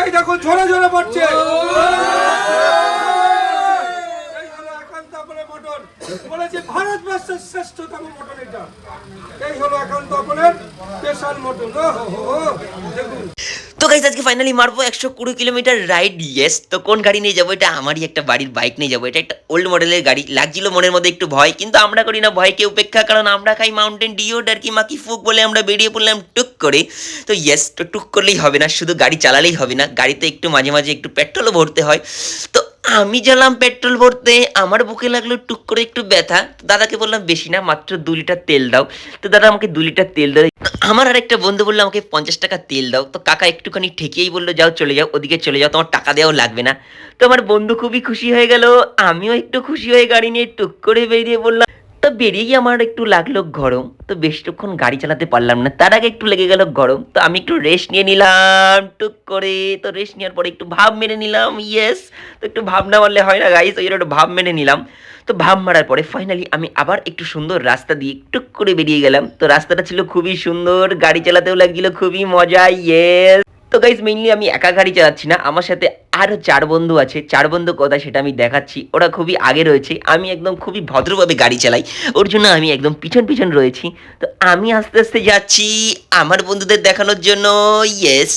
এই দেখো ঝরে ঝরে পড়ছে বলেছে ভারতবর্ষের শ্রেষ্ঠতম মটন এটা। এই হলো একান্ত আপনের স্পেশাল মটন দেখুন। গাইজ আজকে ফাইনালি মারবো একশো কুড়ি কিলোমিটার রাইড ইয়েস তো কোন গাড়ি নিয়ে যাব? এটা আমারই একটা বাড়ির বাইক নিয়ে যাব। এটা একটা ওল্ড মডেলের গাড়ি। লাগছিল মনের মধ্যে একটু ভয়, কিন্তু আমরা করি না। ভয়কে উপেক্ষা, কারণ আমরা খাই মাউন্টেন ডিও ডার্কি মাকি ফুক বলে আমরা বেরিয়ে পড়লাম টুক করে। তো ইয়েস তো টুক করলেই হবে না। শুধু গাড়ি চালালেই হবে না। গাড়িতে একটু মাঝে মাঝে একটু পেট্রোলও ভরতে হয়। তো আমি জানলাম পেট্রোল ভরতে, আমার বুকে লাগল টুক করে একটু ব্যথা। দাদাকে বললাম, বেশি না, মাত্র দু লিটার তেল দাও। তো দাদা আমাকে দু লিটার তেল দেয়। আমার আর একটা বন্ধু বলল, আমাকে পঞ্চাশ টাকা তেল দাও। তো কাকা একটুখানি ঠেকিয়েই বলল, যাও চলে যাও, ওদিকে চলে যাও, তোমার টাকা দেওয়াও লাগবে না। তো আমার বন্ধু খুবই খুশি হয়ে গেল, আমিও একটু খুশি হয়ে গাড়ি নিয়ে টুক করে বেরিয়ে বললাম তো বেরিয়েই আমার একটু লাগল গরম। তো বেশিক্ষণ গাড়ি চালাতে পারলাম না। তার আগে একটু লেগে গেল গরম। তো আমি একটু রেস্ট নিয়ে নিলাম টুক করে। তো রেস্ট নেওয়ার পরে একটু ভাব মেরে নিলাম। ইয়েস তো একটু ভাব না মারলে হয় না গাইস জন্য একটু ভাব মেরে নিলাম। তো ভাব মারার পরে ফাইনালি আমি আবার একটু সুন্দর রাস্তা দিয়ে টুক করে বেরিয়ে গেলাম। তো রাস্তাটা ছিল খুবই সুন্দর। গাড়ি চালাতেও লাগছিল, খুবই মজা। ইয়েস তো গাইজ মেইনলি আমি একা গাড়ি চালাচ্ছি না। আমার সাথে আরও চার বন্ধু আছে। চার বন্ধু কোথায় সেটা আমি দেখাচ্ছি। ওরা খুবই আগে রয়েছে। আমি একদম খুবই ভদ্রভাবে গাড়ি চালাই। ওর জন্য আমি একদম পিছন পিছন রয়েছি। তো আমি আস্তে আস্তে যাচ্ছি আমার বন্ধুদের দেখানোর জন্য। ইয়েস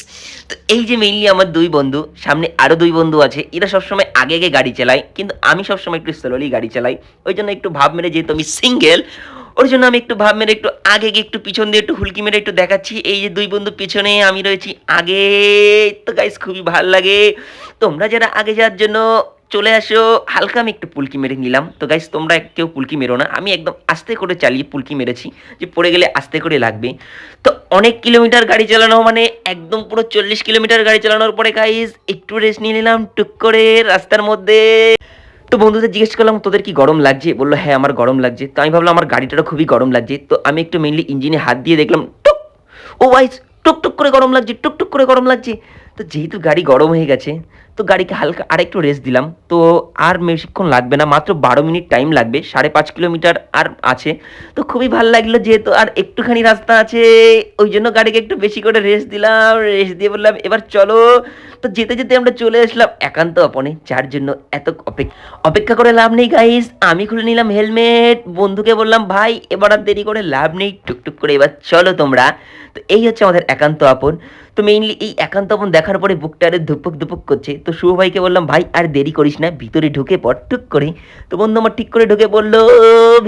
তো এই যে মেইনলি আমার দুই বন্ধু, সামনে আরও দুই বন্ধু আছে। এরা সবসময় আগে আগে গাড়ি চালায়। কিন্তু আমি সবসময় একটু স্লোলি গাড়ি চালাই। ওই জন্য একটু ভাব মেরে যেহেতু আমি সিঙ্গেল ওর জন্য আমি একটু ভাব মেরে একটু আগে গিয়ে একটু পিছন দিয়ে একটু হুলকি মেরে একটু দেখাচ্ছি। এই যে দুই বন্ধু পিছনে আমি রয়েছি আগে। তো গাইস খুবই ভালো লাগে। তোমরা যারা আগে যাওয়ার জন্য চলে আসো, হালকা আমি একটু পুলকি মেরে নিলাম। তো গাইস তোমরা কেউ পুলকি মেরো না। আমি একদম আস্তে করে চালিয়ে পুলকি মেরেছি, যে পড়ে গেলে আস্তে করে লাগবে। তো অনেক কিলোমিটার গাড়ি চালানো মানে একদম পুরো চল্লিশ কিলোমিটার গাড়ি চালানোর পরে গাইস একটু রেস্ট নিয়ে নিলাম, টুক করে রাস্তার মধ্যে। তো বন্ধুদের জিজ্ঞেস করলাম, তোদের কি গরম লাগছে? বলল হ্যাঁ আমার গরম লাগছে। তো আমি ভাবলাম, আমার গাড়িটারও খুবই গরম লাগছে। তো আমি একটু মেনলি ইঞ্জিনে হাত দিয়ে দেখলাম, টুক! ও ওয়াইস টুক টুক করে গরম লাগছে টুক টুক করে গরম লাগছে। তো যেহেতু গাড়ি গরম হয়ে গেছে তো গাড়িকে হালকা আরেকটু রেস্ট দিলাম। তো আর বেশিক্ষণ লাগবে না, মাত্র বারো মিনিট টাইম লাগবে, সাড়ে পাঁচ কিলোমিটার আর আছে। তো খুবই ভালো লাগল যেহেতু আর একটুখানি রাস্তা আছে, ওই জন্য গাড়িকে একটু বেশি করে রেস্ট দিলাম রেস্ট দিয়ে বললাম, এবার চলো। তো যেতে যেতে আমরা চলে আসলাম একান্ত অপনে যার জন্য এত অপেক্ষা অপেক্ষা করে লাভ নেই গাইস আমি খুলে নিলাম হেলমেট বন্ধুকে বললাম, ভাই, এবার আর দেরি করে লাভ নেই, টুকটুক করে এবার চলো তোমরা। তো এই হচ্ছে আমাদের একান্ত আপন। তো মেইনলি এই একান্ত আপন দেখার পরে বুকটা আরে ধুপুক ধুপুক করছে। তো শুভ ভাইকে বললাম, ভাই, আর দেরি করিস না, ভিতরে ঢুকে পড়। টুক করে তো বন্ধু আমার ঠিক করে ঢুকে পড়ল,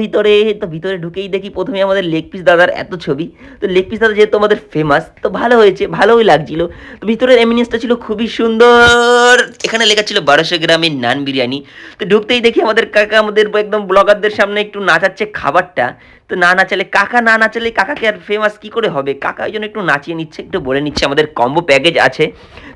ভিতরে। তো ভিতরে ঢুকেই দেখি প্রথমে আমাদের লেগ পিস দাদার এত ছবি। তো লেগ পিস দাদা যেহেতু আমাদের ফেমাস তো ভালো হয়েছে, ভালোই লাগছিল। তো ভিতরের এমিনিয়েন্সটা ছিল খুবই সুন্দর। এখানে লেখা ছিল বারোশো গ্রামের নান বিরিয়ানি। তো ঢুকতেই দেখি আমাদের কাকা, আমাদের একদম ব্লগারদের সামনে একটু নাচাচ্ছে খাবারটা। তো না নাচালে কাকা না নাচালে কাকাকে আর ফেমাস কি করে হবে? কাকা ওই জন্য একটু নাচিয়ে নিচ্ছে একটু বলে নিচ্ছে আমাদের কম্বো প্যাকেজ আছে।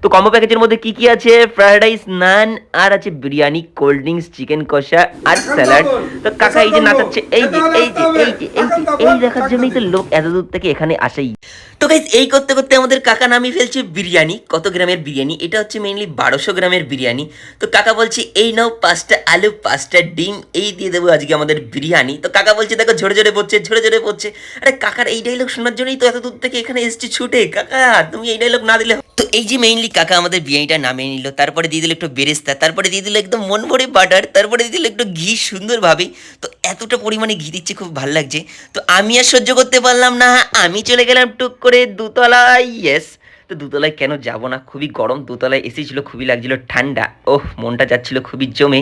তো কম্বো প্যাকেজের মধ্যে কি কি আছে? ফ্রাইড রাইস নান আর আছে বিরিয়ানি কোল্ড ড্রিঙ্কস চিকেন কষা আর স্যালাড তো কাকা এই যে নাচাচ্ছে এই যে এই যে এই যে এই যে এই দেখার জন্যই তো লোক এত দূর থেকে এখানে আসেই। তো গাইজ এই করতে করতে আমাদের কাকা নামিয়ে ফেলছে বিরিয়ানি। কত গ্রামের বিরিয়ানি? এটা হচ্ছে মেইনলি বারোশো গ্রামের বিরিয়ানি। তো কাকা বলছে এই নাও পাঁচটা আলু পাঁচটা ডিম এই দিয়ে দেবো আজকে আমাদের বিরিয়ানি। তো কাকা বলছে দেখো ঝরে ঝরে পড়ছে ঝরে ঝরে পড়ছে। আরে কাকার এই ডায়লগ শোনার জন্যই তো এত দূর থেকে এখানে এসছি ছুটে। কাকা তুমি এই ডাইলগ না দিলে এই যে মেইনলি কাকা আমাদের বিরিয়ানিটা নামিয়ে নিল, তারপরে দিয়ে দিল একটু বেরেস্তা, তারপরে দিয়ে দিল একদম মন ভরে বাটার তারপরে দিয়ে দিল একটু ঘি সুন্দরভাবে। তো এতটা পরিমাণে ঘি দিচ্ছে, খুব ভালো লাগছে। তো আমি আর সহ্য করতে পারলাম না, আমি চলে গেলাম টুক করে দুতলায় ইয়েস তো দুতলায় কেন যাব না? খুবই গরম, দুতলায় এসি ছিল, খুবই লাগছিল, ঠান্ডা। ওহ, মনটা যাচ্ছিল, খুবই জমে।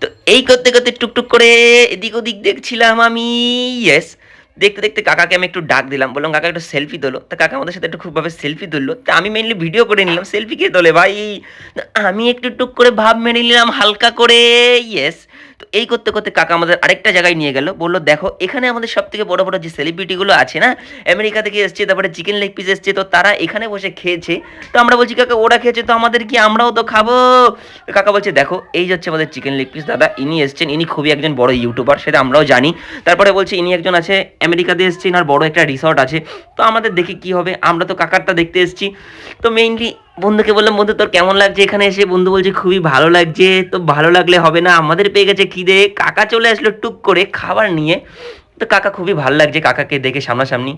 তো এই করতে করতে টুকটুক করে এদিক ওদিক দেখছিলাম আমি ইয়েস দেখতে দেখতে কাকাকে আমি একটু ডাক দিলাম। বললাম, কাকা, একটু সেলফি তোলো। তা কাকা আমাদের সাথে একটু খুবভাবে সেলফি তুললো। তা আমি মেনলি ভিডিও করে নিলাম সেলফি কে তোলে। ভাই, আমি একটু টুক করে ভাব মেনে নিলাম, হালকা করে। ইয়েস তো এই করতে করতে কাকা আমাদের আরেকটা জায়গায় নিয়ে গেল। বলল, দেখো, এখানে আমাদের সব থেকে বড় বড় যে সেলিব্রিটিগুলো আছে না, আমেরিকা থেকে এসছে, তারপরে চিকেন লেগ পিস এসছে, তো তারা এখানে বসে খেয়েছে। তো আমরা বলছি, কাকা, ওরা খেয়েছে, তো আমাদের কি আমরাও তো খাব? কাকা বলছে, দেখো, এই হচ্ছে আমাদের চিকেন লেগ পিস দাদা, ইনি এসছেন, ইনি খুবই একজন বড় ইউটিউবার সেটা আমরাও জানি। তারপরে বলছে, ইনি একজন আছে আমেরিকাতে এসছেন, আর বড় একটা রিসর্ট আছে। তো আমাদের দেখি কি হবে, আমরা তো কাকারটা দেখতে এসছি। তো মেইনলি বন্ধুকে বললাম, বন্ধু, তোর কেমন লাগছে এখানে এসে? বন্ধু বলছে, খুবই ভালো লাগছে, তো ভালো লাগলে হবে না, আমাদের পেয়ে গেছে খিদে। কাকা চলে আসলো টুক করে খাবার নিয়ে। তো কাকা, খুবই ভালো লাগছে কাকাকে দেখে সামনাসামনি।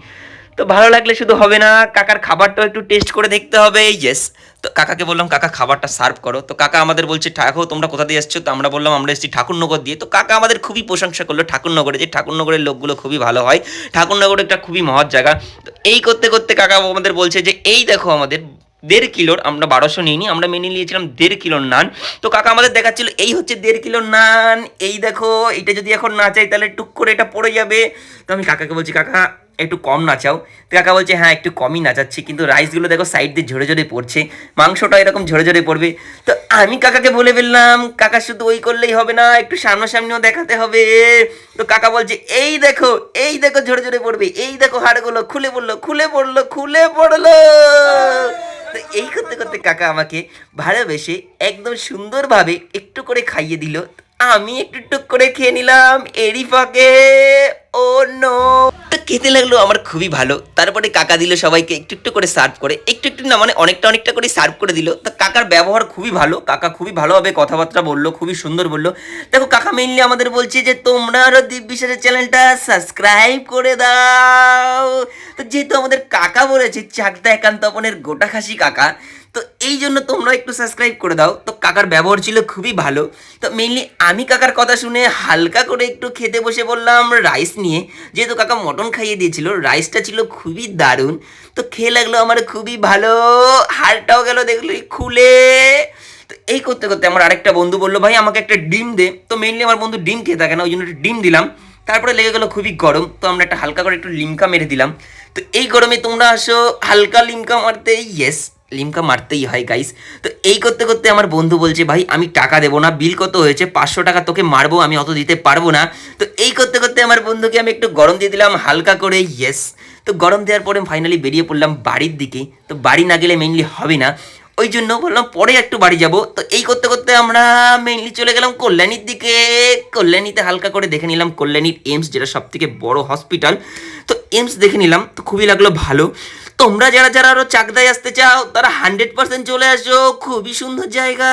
তো ভালো লাগলে শুধু হবে না, কাকার খাবারটাও একটু টেস্ট করে দেখতে হবে। ইয়েস তো কাকাকে বললাম, কাকা, খাবারটা সার্ভ করো। তো কাকা আমাদের বলছে, ঠাকুর, তোমরা কোথা দিয়ে এসছো? তো আমরা বললাম, আমরা এসেছি ঠাকুরনগর দিয়ে। তো কাকা আমাদের খুবই প্রশংসা করল ঠাকুরনগরে যে ঠাকুরনগরের লোকগুলো খুবই ভালো হয়। ঠাকুরনগর একটা খুবই মহৎ জায়গা। তো এই করতে করতে কাকা আমাদের বলছে যে, এই দেখো আমাদের দেড় কিলোর, আমরা বারোশো নিইনি, আমরা মেনে নিয়েছিলাম দেড় কিলোর নান। তো কাকা আমাদের দেখাচ্ছিল, এই হচ্ছে দেড় কিলোর নান। এই দেখো, এটা যদি এখন না চাই, তাহলে টুক করে এটা পড়ে যাবে। তো আমি কাকাকে বলছি, কাকা, একটু কম নাচাও। তো কাকা বলছে হ্যাঁ একটু কমই নাচাচ্ছি, কিন্তু রাইসগুলো দেখো সাইড দিয়ে ঝরে ঝরে পড়ছে মাংসটা এরকম ঝরে ঝরে পড়বে। তো আমি কাকাকে বলে ফেললাম, কাকা, শুধু ওই করলেই হবে না, একটু সামনাসামনিও দেখাতে হবে। তো কাকা বলছে, এই দেখো এই দেখো ঝরে ঝরে পড়বে, এই দেখো হাড়গুলো খুলে পড়ল খুলে পড়ল খুলে পড়ল। করতে কাকা আমাকে ভালোবেসে একদম সুন্দরভাবে একটু করে খাইয়ে দিল। আমি একটু টুক করে খেয়ে নিলাম, এরই ফাঁকে। Oh no. খেতে লাগল আমার খুবই ভালো। তারপরে কাকা দিল সবাইকে একটু একটু করে সার্ভ করে। একটু একটু না মানে অনেকটা অনেকটা করে সার্ভ করে দিল। তো কাকার ব্যবহার খুবই ভালো। কাকা খুবই ভালোভাবে কথাবার্তা বলল, খুবই সুন্দর বলল। দেখো কাকা মেনলি আমাদের বলছে যে, তোমরা আরও দিব্যিসারের চ্যানেলটা সাবস্ক্রাইব করে দাও। তো যেহেতু আমাদের কাকা বলেছে, চাকদা একান্ত গোটা খাসি কাকা তো এই জন্য তোমরা একটু সাবস্ক্রাইব করে দাও। তো কাকার ব্যবহার ছিল খুবই ভালো। তো মেইনলি আমি কাকার কথা শুনে হালকা করে একটু খেতে বসে বললাম রাইস নিয়ে। যেহেতু কাকা মটন খাইয়ে দিয়েছিল রাইসটা ছিল খুবই দারুণ। তো খেয়ে লাগল আমার খুবই ভালো। হাড়টাও গেল দেখল খুলে। তো এই করতে করতে আমার আরেকটা বন্ধু বলল, ভাই, আমাকে একটা ডিম দে। তো মেইনলি আমার বন্ধু ডিম খেয়ে থাকে না, ওই জন্য একটা ডিম দিলাম। তারপরে লেগে গেলো খুবই গরম। তো আমরা একটা হালকা করে একটু লিমকা মেরে দিলাম। তো এই গরমে তোমরা আসো, হালকা লিমকা মারতে। ইয়েস লিমকা মারতেই হয় গাইস তো এই করতে করতে আমার বন্ধু বলছে, ভাই, আমি টাকা দেবো না বিল কত হয়েছে? পাঁচশো টাকা তোকে মারবো, আমি অত দিতে পারব না। তো এই করতে করতে আমার বন্ধুকে আমি একটু গরম দিয়ে দিলাম, হালকা করে ইয়েস তো গরম দেওয়ার পরে ফাইনালি বেরিয়ে পড়লাম বাড়ির দিকে। তো বাড়ি না গেলে মেইনলি হবে না। ওই জন্য বললাম, পরে একটু বাড়ি যাব। তো এই করতে করতে আমরা মেইনলি চলে গেলাম কল্যাণীর দিকে। কল্যাণীতে হালকা করে দেখে নিলাম কল্যাণীর এমস যেটা সব থেকে বড় হসপিটাল তো এমস দেখে নিলাম, তো খুবই লাগল ভালো। তোমরা যারা যারা আরও চাকদায় আসতে চাও, তারা হান্ড্রেড পার্সেন্ট চলে আসো। খুবই সুন্দর জায়গা।